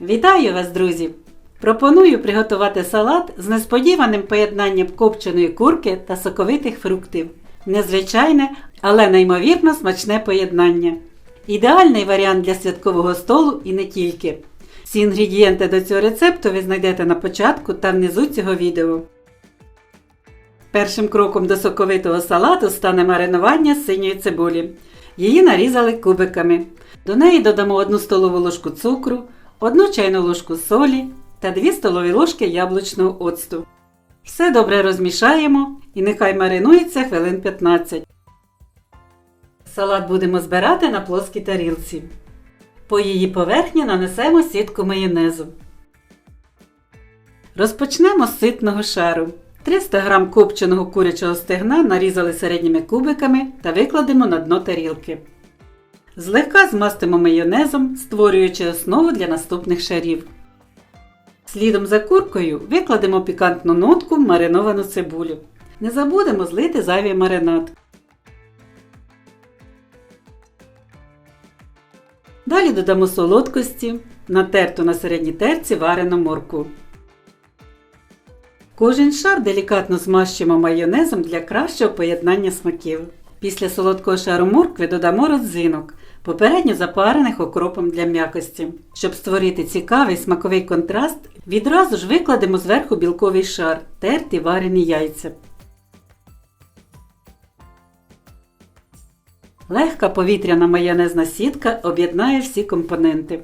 Вітаю вас, друзі! Пропоную приготувати салат з несподіваним поєднанням копченої курки та соковитих фруктів. Незвичайне, але неймовірно смачне поєднання. Ідеальний варіант для святкового столу і не тільки. Всі інгредієнти до цього рецепту ви знайдете на початку та внизу цього відео. Першим кроком до соковитого салату стане маринування синьої цибулі. Її нарізали кубиками. До неї додамо 1 столову ложку цукру, 1 чайну ложку солі та 2 столові ложки яблучного оцту. Все добре розмішаємо і нехай маринується хвилин 15. Салат будемо збирати на плоскій тарілці. По її поверхні нанесемо сітку майонезу. Розпочнемо з ситного шару. 300 г копченого курячого стегна нарізали середніми кубиками та викладемо на дно тарілки. Злегка змастимо майонезом, створюючи основу для наступних шарів. Слідом за куркою викладемо пікантну нотку мариновану цибулю. Не забудемо злити зайвий маринад. Далі додамо солодкості, натерту на середній терці варену морку. Кожен шар делікатно змащуємо майонезом для кращого поєднання смаків. Після солодкого шару моркви додамо родзинок, попередньо запарених окропом для м'якості. Щоб створити цікавий смаковий контраст, відразу ж викладемо зверху білковий шар, терті варені яйця. Легка повітряна майонезна сітка об'єднає всі компоненти.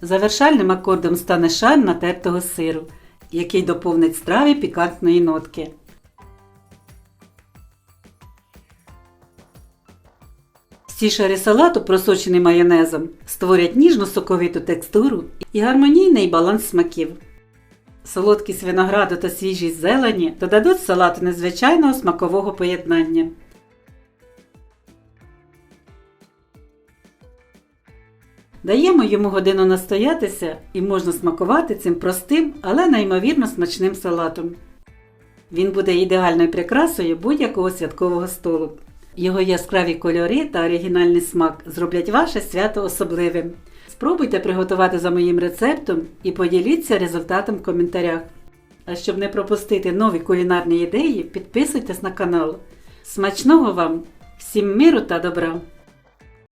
Завершальним акордом стане шар натертого сиру, який доповнить страві пікантної нотки. Всі шари салату, просочені майонезом, створять ніжну соковиту текстуру і гармонійний баланс смаків. Солодкість винограду та свіжість зелені додадуть салату незвичайного смакового поєднання. Даємо йому годину настоятися і можна смакувати цим простим, але неймовірно смачним салатом. Він буде ідеальною прикрасою будь-якого святкового столу. Його яскраві кольори та оригінальний смак зроблять ваше свято особливим. Спробуйте приготувати за моїм рецептом і поділіться результатом в коментарях. А щоб не пропустити нові кулінарні ідеї, підписуйтесь на канал. Смачного вам! Всім миру та добра!